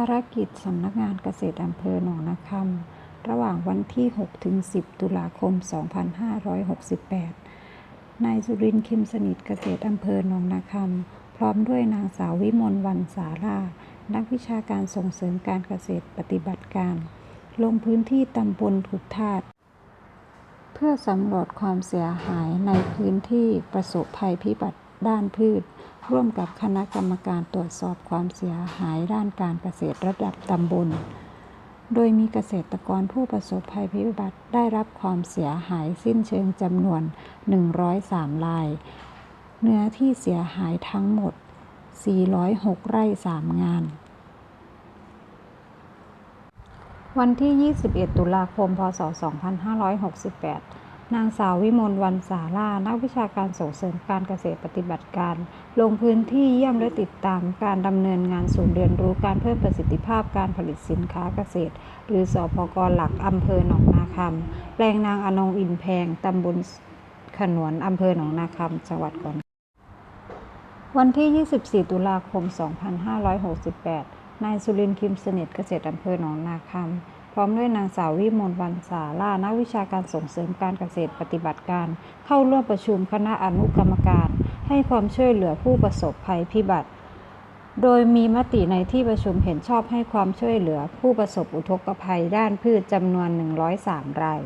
ารกิจสำนักงานเกษตรอำเภอหนองนาคำระหว่างวันที่ 6 ถึง 10 ตุลาคม 2568 นายสุรินทร์คิมสนิทเกษตรอำเภอหนองนาคำพร้อมด้วยนางสาววิมลวันสารานักวิชาการส่งเสริมการเกษตรปฏิบัติการ ลงพื้นที่ตำบลขุดธาตุเพื่อสำรวจความเสียหายในพื้นที่ประสบภัยพิบัติ ด้านพืช ร่วมกับคณะกรรมการตรวจสอบความเสียหายด้านการเกษตรระดับตำบล โดยมีเกษตรกรผู้ประสบภัยพิบัติได้รับความเสียหายสิ้นเชิงจำนวน 103ราย เนื้อที่เสียหายทั้งหมด 406 ไร่ 3 งานวันที่ 21 ตุลาคม พศ 2568 นางสาววิมลวันสารานักวิชาการส่งเสริมการเกษตรปฏิบัติการ ลงพื้นที่เยี่ยมและติดตามการดำเนินงานศูนย์เรียนรู้การเพิ่มประสิทธิภาพการผลิตสินค้าเกษตร หรือสพกหลักอำเภอหนองนาคำแปลงนางอนงอินแพงตำบลขนวนอำเภอหนองนาคำจังหวัดขอนแก่นวันที่ 24 ตุลาคม 2568 นายสุรินทร์คิมสนิทเกษตรอำเภอหนองนาคำ พร้อมด้วยนางสาววิมลวันสาล่านักวิชาการส่งเสริมการเกษตรปฏิบัติการ เข้าร่วมประชุมคณะอนุกรรมการ ให้ความช่วยเหลือผู้ประสบภัยพิบัติ โดยมีมติในที่ประชุมเห็นชอบให้ความช่วยเหลือผู้ประสบอุทกภัยด้านพืชจำนวน 103 ราย